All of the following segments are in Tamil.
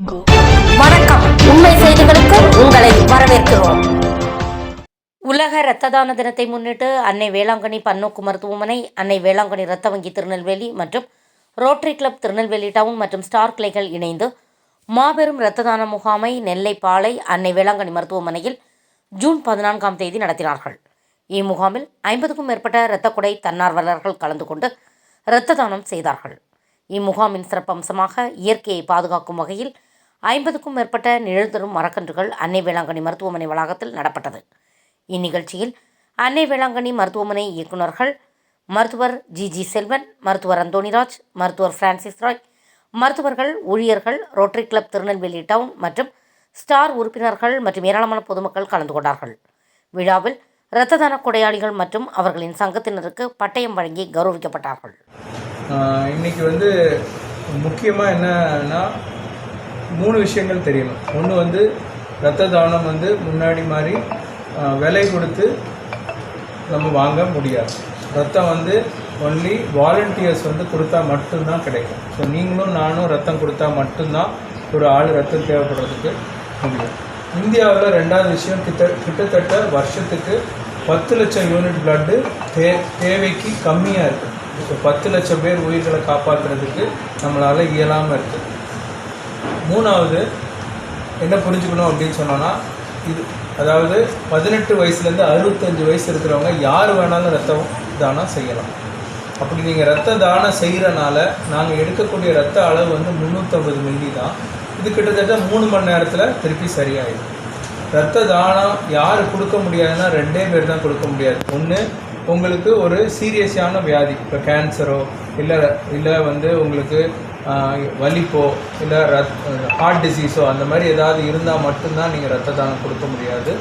வணக்கம். உண்மை செய்திகளுக்கு உங்களை வரவேற்கிறோம். உலக இரத்த தான தினத்தை முன்னிட்டு அன்னை வேளாங்கண்ணி பன்னோக்கு மருத்துவமனை அன்னை வேளாங்கண்ணி இரத்த வங்கி திருநெல்வேலி மற்றும் ரோட்டரி கிளப் திருநெல்வேலி டவுன் மற்றும் ஸ்டார் கிளைகள் இணைந்து மாபெரும் இரத்த தான முகாமை நெல்லை பாளை அன்னை வேளாங்கண்ணி மருத்துவமனையில் ஜூன் பதினான்காம் தேதி நடத்தினார்கள். இம்முகாமில் ஐம்பதுக்கும் மேற்பட்ட இரத்த தன்னார்வலர்கள் கலந்து கொண்டு இரத்த தானம் செய்தார்கள். இம்முகாமின் சிறப்பம்சமாக இயற்கையை பாதுகாக்கும் வகையில் ஐம்பதுக்கும் மேற்பட்ட நிழல் தரும் மரக்கன்றுகள் அன்னை வேளாங்கண்ணி மருத்துவமனை வளாகத்தில் நடப்பட்டது. இந்நிகழ்ச்சியில் அன்னை வேளாங்கண்ணி மருத்துவமனை இயக்குநர்கள் மருத்துவர் ஜி ஜி செல்வன் மருத்துவர் அந்தோணிராஜ் மருத்துவர் பிரான்சிஸ் ராய் மருத்துவர்கள் ஊழியர்கள் ரோட்டரி கிளப் திருநெல்வேலி டவுன் மற்றும் ஸ்டார் உறுப்பினர்கள் மற்றும் ஏராளமான பொதுமக்கள் கலந்து கொண்டார்கள். விழாவில் இரத்த தான கொடையாளிகள் மற்றும் அவர்களின் சங்கத்தினருக்கு பட்டயம் வழங்கி கௌரவிக்கப்பட்டார்கள். இன்னைக்கு வந்து முக்கியமாக என்னன்னா மூணு விஷயங்கள் தெரியணும். ஒன்று வந்து ரத்த தானம் வந்து முன்னாடி மாதிரி விலை கொடுத்து நம்ம வாங்க முடியாது. ரத்தம் வந்து ஒன்லி வாலண்டியர்ஸ் வந்து கொடுத்தா மட்டும்தான் கிடைக்கும். ஸோ நீங்களும் நானும் ரத்தம் கொடுத்தா மட்டும்தான் ஒரு ஆள் ரத்தம் தேவைப்படுறதுக்கு முடியும். இந்தியாவில் ரெண்டாவது விஷயம் கிட்ட கிட்டத்தட்ட வருஷத்துக்கு பத்து லட்சம் யூனிட் பிளட்டு தே தேவைக்கு கம்மியாக இருக்குது ஸோ பத்து லட்சம் பேர் உயிர்களை காப்பாற்றுறதுக்கு நம்மளால் இயலாமல் இருக்குது மூணாவது என்ன புரிஞ்சுக்கணும் அப்படின்னு சொன்னோன்னா இது அதாவது பதினெட்டு வயசுலேருந்து அறுபத்தஞ்சு வயசு இருக்கிறவங்க யார் வேணாலும் ரத்தம் தானம் செய்யலாம். அப்படி நீங்கள் ரத்த தானம் செய்கிறனால நாங்கள் எடுக்கக்கூடிய ரத்த அளவு வந்து முந்நூற்றம்பது மில்லி தான். இது கிட்டத்தட்ட மூணு மணி நேரத்தில் திருப்பி சரியாயிடும். ரத்த தானம் யார் கொடுக்க முடியாதுன்னா ரெண்டே பேர் தான் கொடுக்க முடியாது. ஒன்று உங்களுக்கு ஒரு சீரியஸான வியாதி இப்போ கேன்சரோ இல்லை இல்லை வந்து உங்களுக்கு வலிப்போ இல்லை ரத் ஹார்ட் டிசீஸோ அந்த மாதிரி ஏதாவது இருந்தால் மட்டும்தான் நீங்கள் ரத்த தானம் கொடுக்க முடியாது.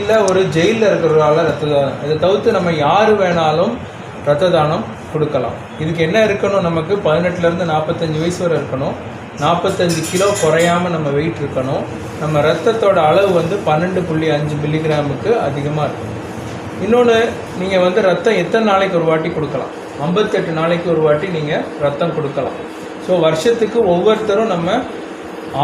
இல்லை ஒரு ஜெயிலில் இருக்கிறவரால ரத்த தானம் இதை தவிர்த்து நம்ம யார் வேணாலும் ரத்த தானம் கொடுக்கலாம். இதுக்கு என்ன இருக்கணும் நமக்கு? பதினெட்டுலேருந்து நாற்பத்தஞ்சு வயசு வரை இருக்கணும். நாற்பத்தஞ்சு கிலோ குறையாம நம்ம வெயிட் இருக்கணும். நம்ம ரத்தத்தோட அளவு வந்து பன்னெண்டு புள்ளி அஞ்சு மில்லிகிராமுக்கு அதிகமாக இருக்கணும். இன்னொன்று நீங்கள் வந்து ரத்தம் எத்தனை நாளைக்கு ஒரு வாட்டி கொடுக்கலாம்? ஐம்பத்தெட்டு நாளைக்கு ஒரு வாட்டி நீங்கள் ரத்தம் கொடுக்கலாம். ஸோ வருஷத்துக்கு ஒவ்வொருத்தரும் நம்ம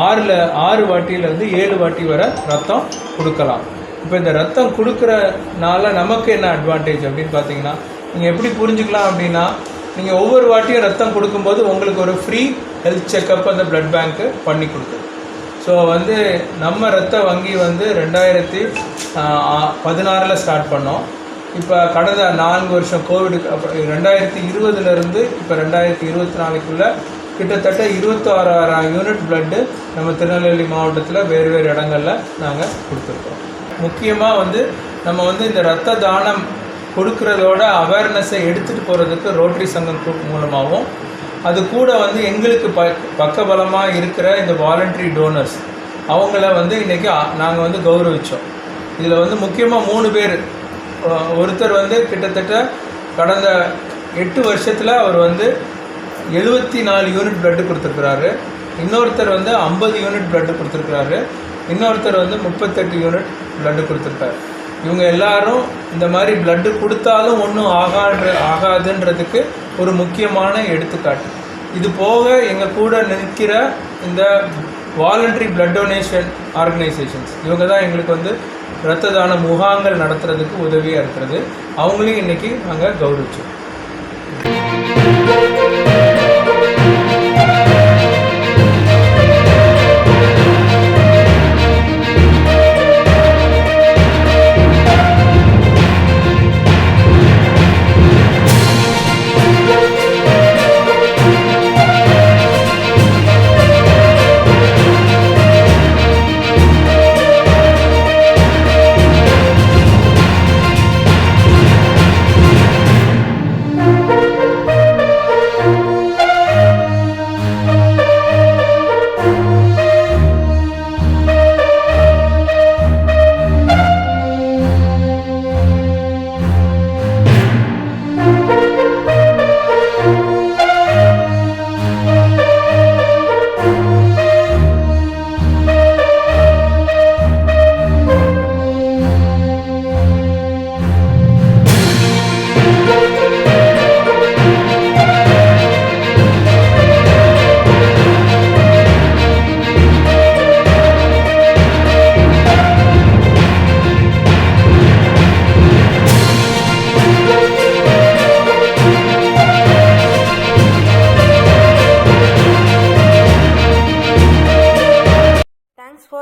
ஆறில் ஆறு வாட்டியிலேருந்து ஏழு வாட்டி வரை ரத்தம் கொடுக்கலாம். இப்போ இந்த ரத்தம் கொடுக்குறனால நமக்கு என்ன அட்வான்டேஜ் அப்படின்னு பார்த்தீங்கன்னா நீங்கள் எப்படி புரிஞ்சுக்கலாம் அப்படின்னா நீங்கள் ஒவ்வொரு வாட்டியும் ரத்தம் கொடுக்கும்போது உங்களுக்கு ஒரு ஃப்ரீ ஹெல்த் செக்கப் அந்த பிளட் பேங்க்கு பண்ணி கொடுக்குது ஸோ வந்து நம்ம ரத்த வங்கி வந்து ரெண்டாயிரத்தி பதினாறில் ஸ்டார்ட் பண்ணோம். இப்போ கடந்த நான்கு வருஷம் கோவிடுக்கு அப்புறம் ரெண்டாயிரத்தி இருபதுலேருந்து இப்போ ரெண்டாயிரத்தி இருபத்தி நாலுக்குள்ளே கிட்டத்தட்ட இருபத்தாறாயிரம் யூனிட் பிளட்டு நம்ம திருநெல்வேலி மாவட்டத்தில் வேறு வேறு இடங்களில் நாங்கள் கொடுத்துருக்கோம். முக்கியமாக வந்து நம்ம வந்து இந்த ரத்த தானம் கொடுக்கறதோட அவேர்னஸை எடுத்துகிட்டு போகிறதுக்கு ரோட்டரி சங்கம் குரூப் மூலமாகவும் அது கூட வந்து எங்களுக்கு ப பக்கபலமாக இருக்கிற இந்த வாலண்டரி டோனர்ஸ் அவங்கள வந்து இன்றைக்கி நாங்கள் வந்து கௌரவித்தோம் இதில் வந்து முக்கியமாக மூணு பேர். ஒருத்தர் வந்து கிட்டத்தட்ட கடந்த எட்டு வருஷத்தில் அவர் வந்து எழுபத்தி நாலு யூனிட் பிளட்டு கொடுத்துருக்குறாரு. இன்னொருத்தர் வந்து ஐம்பது யூனிட் பிளட்டு கொடுத்துருக்குறாரு. இன்னொருத்தர் வந்து முப்பத்தெட்டு யூனிட் பிளட்டு கொடுத்துருக்காரு. இவங்க எல்லாரும் இந்த மாதிரி பிளட்டு கொடுத்தாலும் ஒன்றும் ஆகான்ற ஆகாதுன்றதுக்கு ஒரு முக்கியமான எடுத்துக்காட்டு. இது போக எங்கள் கூட நிற்கிற இந்த வாலண்டரி பிளட் டொனேஷன் ஆர்கனைசேஷன்ஸ் இவங்க தான் எங்களுக்கு வந்து இரத்த தான முகாங்கள் நடத்துறதுக்கு உதவியாக இருக்கிறது. அவங்களையும் இன்னைக்கு நாங்கள் கௌரவிச்சோம்.